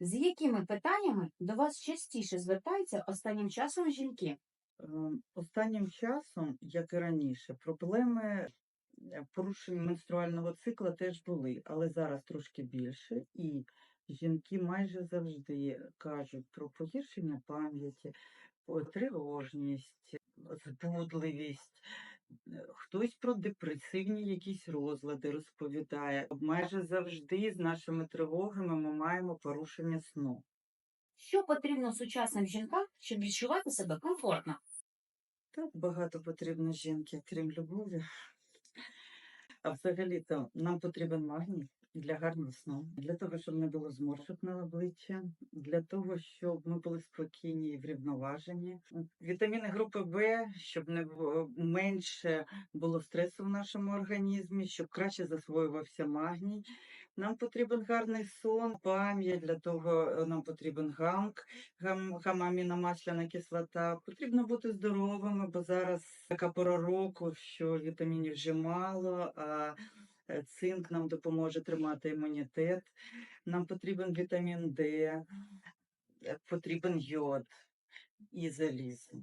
З якими питаннями до вас частіше звертаються останнім часом жінки? Ем, Останнім часом, як і раніше, проблеми е, порушень менструального цикла теж були, але зараз трошки більше. І жінки майже завжди кажуть про погіршення пам'яті, тривожність, збудливість. Е, Хтось про депресивні якісь розлади розповідає. Майже завжди з нашими тривогами ми маємо порушення сну. Що потрібно сучасним жінкам, щоб відчувати себе комфортно? Так багато потрібно жінки, крім любові. А взагалі-то нам потрібен магній для гарного сну, для того, щоб не було зморшок на обличчя, для того, щоб ми були спокійні і врівноважені. Вітаміни групи В, щоб не менше було стресу в нашому організмі, щоб краще засвоювався магній. Нам потрібен гарний сон, пам'ять, для того е, нам потрібен гамк, гам, гамаміномасляна кислота. Потрібно бути здоровими, бо зараз така пора року, що вітамінів вже мало, а цинк нам допоможе тримати імунітет. Нам потрібен вітамін Д, е, потрібен йод і залізо.